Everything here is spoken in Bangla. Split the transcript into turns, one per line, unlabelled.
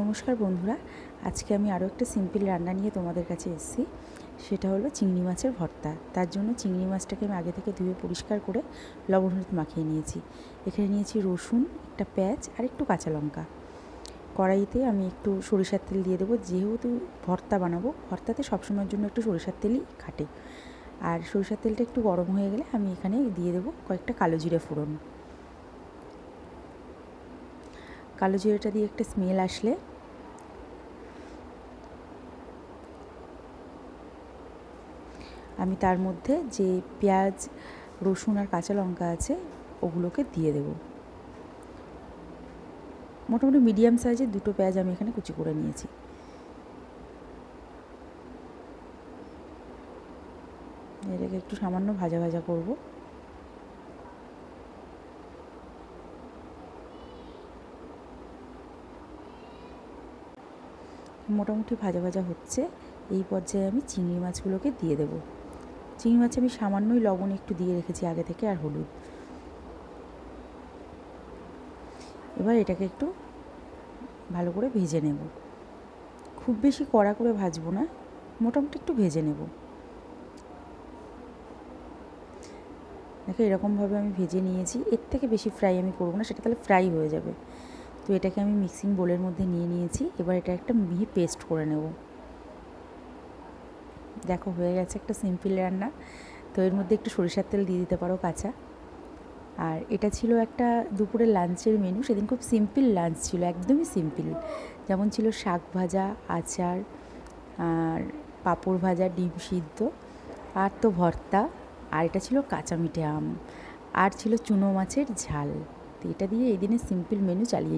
নমস্কার বন্ধুরা, আজকে আমি আরও একটা সিম্পল রান্না নিয়ে তোমাদের কাছে এসেছি। সেটা হলো চিংড়ি মাছের ভর্তা। তার জন্য চিংড়ি মাছটাকে আমি আগে থেকে ধুয়ে পরিষ্কার করে লবণ হলুদ মাখিয়ে নিয়েছি। এখানে নিয়েছি রসুন, একটা পেঁয়াজ আর একটু কাঁচা লঙ্কা। কড়াইতে আমি একটু সরিষার তেল দিয়ে দেবো। যেহেতু ভর্তা বানাবো, ভর্তাতে সবসময়ের জন্য একটু সরিষার তেলই খাটে। আর সরিষার তেলটা একটু গরম হয়ে গেলে আমি এখানে দিয়ে দেবো কয়েকটা কালো জিরে ফোড়ন। কালো জিরেটা দিয়ে একটা স্মেল আসলে। আমি তার মধ্যে যে পেঁয়াজ, রসুন আর কাঁচা লঙ্কা আছে, ওগুলোকে দিয়ে দেব। মোটামুটি মিডিয়াম সাইজের দুটো পেঁয়াজ আমি এখানে কুচি করে নিয়েছি। এটাকে একটু সামান্য ভাজা ভাজা করব। মোটামুটি ভাজা ভাজা হচ্ছে, এই পর্যায়ে আমি চিংড়ি মাছগুলোকে দিয়ে দেব। চিংড়ি মাছে আমি সামান্যই লবণ একটু দিয়ে রেখেছি আগে থেকে আর হলুদ। এবার এটাকে একটু ভালো করে ভেজে নেব। খুব বেশি কড়া করে ভাজবো না, মোটামুটি একটু ভেজে নেব। দেখো এরকমভাবে আমি ভেজে নিয়েছি, এর থেকে বেশি ফ্রাই আমি করব না, সেটা তাহলে ফ্রাই হয়ে যাবে। তো এটাকে আমি মিক্সিং বোলের মধ্যে নিয়ে নিয়েছি। এবার এটা একটা মিহি পেস্ট করে নেব। দেখো, হয়ে গেছে একটা সিম্পল রান্না। তো এর মধ্যে একটু সরিষার তেল দিয়ে দিতে পারো কাঁচা। আর এটা ছিল একটা দুপুরের লাঞ্চের মেনু সেদিন খুব সিম্পল লাঞ্চ ছিল, একদমই সিম্পল যেমন ছিল শাক ভাজা, আচার, আর পাঁপড় ভাজা, ডিম সিদ্ধ, আর তো ভর্তা, আর এটা ছিল কাঁচা মিঠে আম, আর ছিল চুনো মাছের ঝাল। তো এটা দিয়ে এই দিনের সিম্পল মেনু চালিয়ে